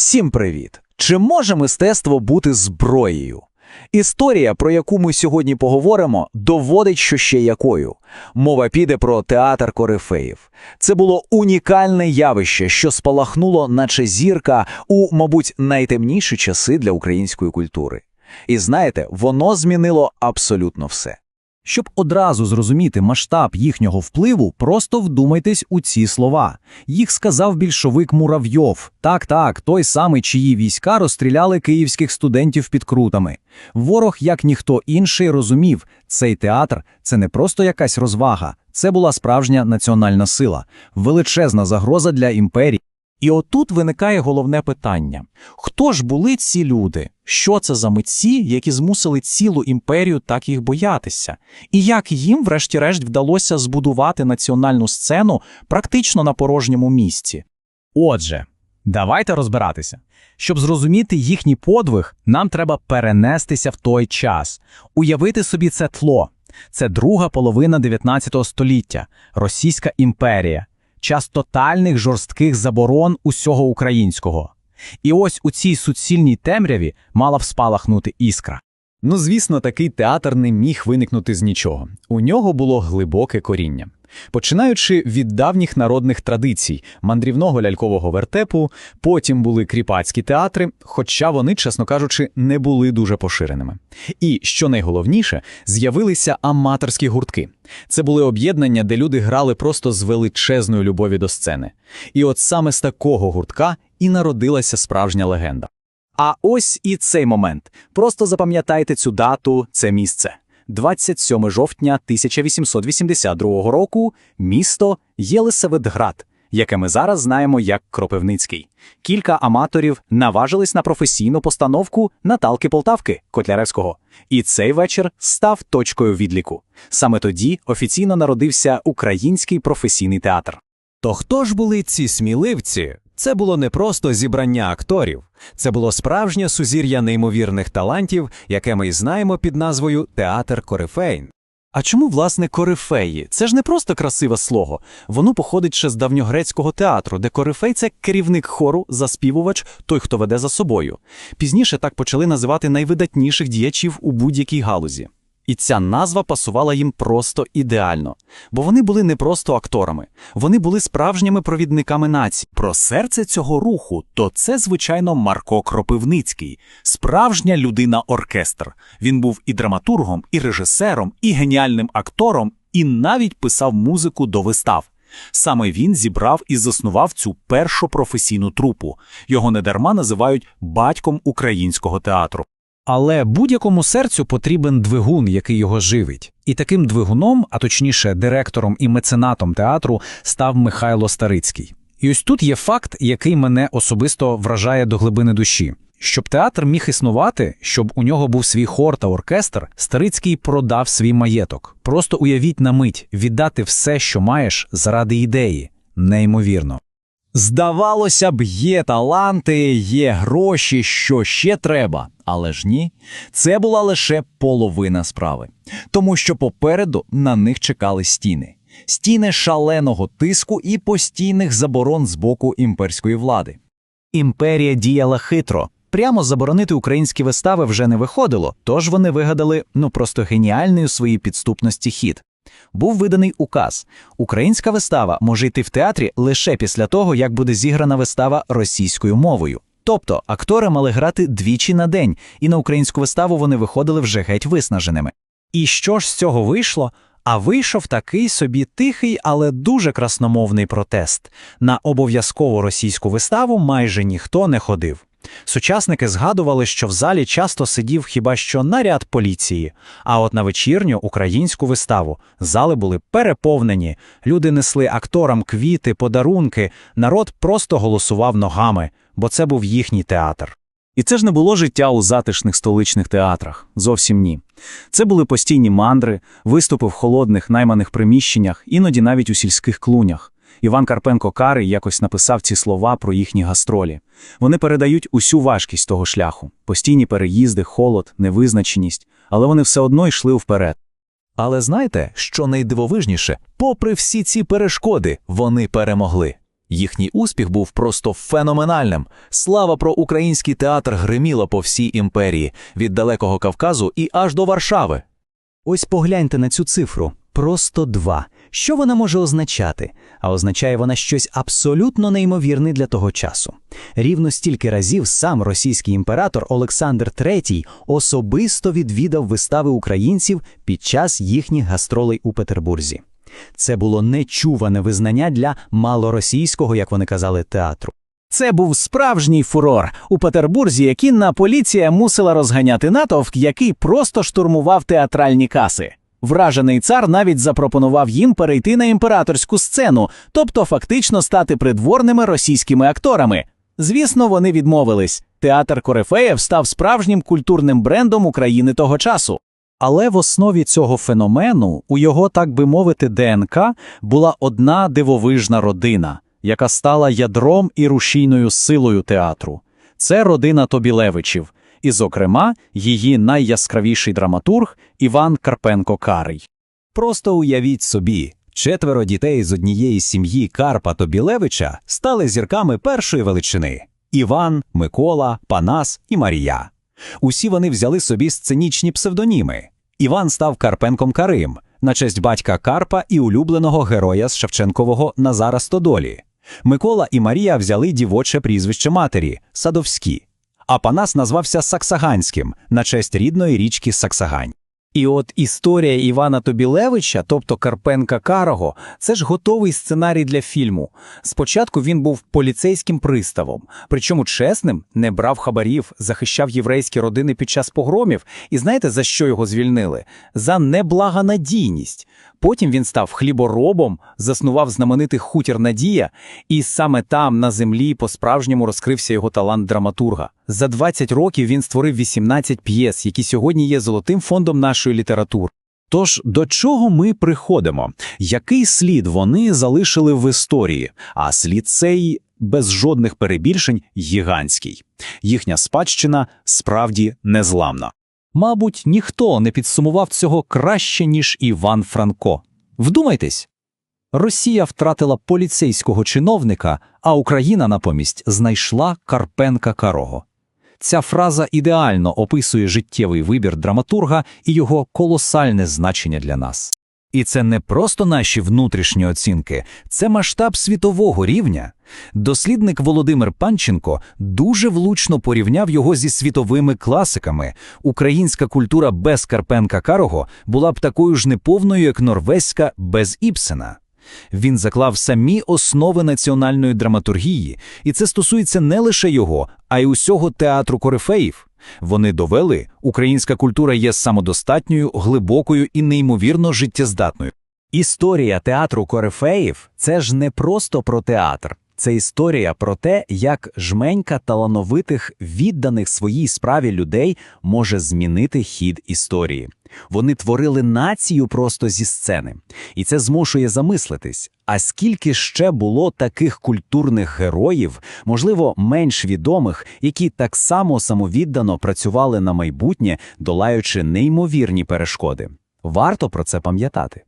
Всім привіт! Чи може мистецтво бути зброєю? Історія, про яку ми сьогодні поговоримо, доводить, що ще якою. Мова піде про театр корифеїв. Це було унікальне явище, що спалахнуло, наче зірка, у, мабуть, найтемніші часи для української культури. І знаєте, воно змінило абсолютно все. Щоб одразу зрозуміти масштаб їхнього впливу, просто вдумайтесь у ці слова. Їх сказав більшовик Муравйов. Так, так, той самий, чиї війська розстріляли київських студентів під крутами. Ворог, як ніхто інший, розумів, цей театр це не просто якась розвага, це була справжня національна сила, величезна загроза для імперії. І отут виникає головне питання: хто ж були ці люди? Що це за митці, які змусили цілу імперію так їх боятися? І як їм, врешті-решт, вдалося збудувати національну сцену практично на порожньому місці? Отже, давайте розбиратися. Щоб зрозуміти їхній подвиг, нам треба перенестися в той час, уявити собі це тло. Це друга половина 19 століття, Російська імперія, час тотальних жорстких заборон усього українського. І ось у цій суцільній темряві мала б спалахнути іскра. Ну, звісно, такий театр не міг виникнути з нічого. У нього було глибоке коріння. Починаючи від давніх народних традицій, мандрівного лялькового вертепу, потім були кріпацькі театри, хоча вони, чесно кажучи, не були дуже поширеними. І, що найголовніше, з'явилися аматорські гуртки. Це були об'єднання, де люди грали просто з величезною любові до сцени. І от саме з такого гуртка і народилася справжня легенда. А ось і цей момент. Просто запам'ятайте цю дату, це місце. 27 жовтня 1882 року місто Єлисаветград, яке ми зараз знаємо як Кропивницький. Кілька аматорів наважились на професійну постановку Наталки Полтавки Котляревського. І цей вечір став точкою відліку. Саме тоді офіційно народився Український професійний театр. То хто ж були ці сміливці? Це було не просто зібрання акторів, це було справжнє сузір'я неймовірних талантів, яке ми й знаємо під назвою Театр Корифейн. А чому, власне, корифеї? Це ж не просто красиве слово. Воно походить ще з давньогрецького театру, де корифей це керівник хору, заспівувач, той, хто веде за собою. Пізніше так почали називати найвидатніших діячів у будь-якій галузі. І ця назва пасувала їм просто ідеально, бо вони були не просто акторами, вони були справжніми провідниками нації. Про серце цього руху, то це, звичайно, Марко Кропивницький, справжня людина-оркестр. Він був і драматургом, і режисером, і геніальним актором, і навіть писав музику до вистав. Саме він зібрав і заснував цю першу професійну трупу. Його недарма називають батьком українського театру. Але будь-якому серцю потрібен двигун, який його живить. І таким двигуном, а точніше, директором і меценатом театру, став Михайло Старицький. І ось тут є факт, який мене особисто вражає до глибини душі. Щоб театр міг існувати, щоб у нього був свій хор та оркестр, Старицький продав свій маєток. Просто уявіть на мить віддати все, що маєш, заради ідеї. Неймовірно. Здавалося б, є таланти, є гроші, що ще треба. Але ж ні, це була лише половина справи. Тому що попереду на них чекали стіни. Стіни шаленого тиску і постійних заборон з боку імперської влади. Імперія діяла хитро. Прямо заборонити українські вистави вже не виходило, тож вони вигадали ну просто геніальний у своїй підступності хід. Був виданий указ: українська вистава може йти в театрі лише після того, як буде зіграна вистава російською мовою. Тобто актори мали грати двічі на день, і на українську виставу вони виходили вже геть виснаженими. І що ж з цього вийшло? А вийшов такий собі тихий, але дуже красномовний протест. На обов'язкову російську виставу майже ніхто не ходив. Сучасники згадували, що в залі часто сидів хіба що наряд поліції, а от на вечірню українську виставу зали були переповнені, люди несли акторам квіти, подарунки, народ просто голосував ногами, бо це був їхній театр. І це ж не було життя у затишних столичних театрах, зовсім ні. Це були постійні мандри, виступи в холодних найманих приміщеннях, іноді навіть у сільських клунях. Іван Карпенко Карий якось написав ці слова про їхні гастролі. Вони передають усю важкість того шляху, постійні переїзди, холод, невизначеність, але вони все одно йшли вперед. Але знаєте, що найдивовижніше, попри всі ці перешкоди, вони перемогли. Їхній успіх був просто феноменальним. Слава про український театр гриміла по всій імперії, від далекого Кавказу і аж до Варшави. Ось погляньте на цю цифру. Просто два. Що вона може означати? А означає вона щось абсолютно неймовірне для того часу. Рівно стільки разів сам російський імператор Олександр III особисто відвідав вистави українців під час їхніх гастролей у Петербурзі. Це було нечуване визнання для малоросійського, як вони казали, театру. Це був справжній фурор у Петербурзі, кінна поліція мусила розганяти натовп, який просто штурмував театральні каси. Вражений цар навіть запропонував їм перейти на імператорську сцену, тобто фактично стати придворними російськими акторами. Звісно, вони відмовились. Театр Корифеєв став справжнім культурним брендом України того часу. Але в основі цього феномену, у його, так би мовити, ДНК була одна дивовижна родина, яка стала ядром і рушійною силою театру. Це родина Тобілевичів, і, зокрема, її найяскравіший драматург Іван Карпенко-Карий. Просто уявіть собі, четверо дітей з однієї сім'ї Карпа Тобілевича стали зірками першої величини – Іван, Микола, Панас і Марія. Усі вони взяли собі сценічні псевдоніми. Іван став Карпенком Карим, на честь батька Карпа і улюбленого героя з Шевченкового Назара Стодолі. Микола і Марія взяли дівоче прізвище матері – Садовські. А Панас назвався Саксаганським на честь рідної річки Саксагань. І от історія Івана Тобілевича, тобто Карпенка Карого, це ж готовий сценарій для фільму. Спочатку він був поліцейським приставом, причому чесним, не брав хабарів, захищав єврейські родини під час погромів. І знаєте, за що його звільнили? За неблагонадійність. Потім він став хліборобом, заснував знаменитий хутір Надія, і саме там, на землі, по-справжньому розкрився його талант драматурга. За 20 років він створив 18 п'єс, які сьогодні є золотим фондом нашої літератури. Тож до чого ми приходимо? Який слід вони залишили в історії? А слід цей без жодних перебільшень гігантський. Їхня спадщина справді незламна. Мабуть, ніхто не підсумував цього краще, ніж Іван Франко. Вдумайтесь. Росія втратила поліцейського чиновника, а Україна напомість знайшла Карпенка Карого. Ця фраза ідеально описує життєвий вибір драматурга і його колосальне значення для нас. І це не просто наші внутрішні оцінки, це масштаб світового рівня. Дослідник Володимир Панченко дуже влучно порівняв його зі світовими класиками. Українська культура без Карпенка Карого була б такою ж неповною, як норвезька без Іпсена. Він заклав самі основи національної драматургії, і це стосується не лише його, а й усього театру корифеїв. Вони довели, українська культура є самодостатньою, глибокою і неймовірно життєздатною. Історія театру корифеїв це ж не просто про театр. Це історія про те, як жменька талановитих, відданих своїй справі людей може змінити хід історії. Вони творили націю просто зі сцени. І це змушує замислитись, а скільки ще було таких культурних героїв, можливо, менш відомих, які так само самовіддано працювали на майбутнє, долаючи неймовірні перешкоди. Варто про це пам'ятати.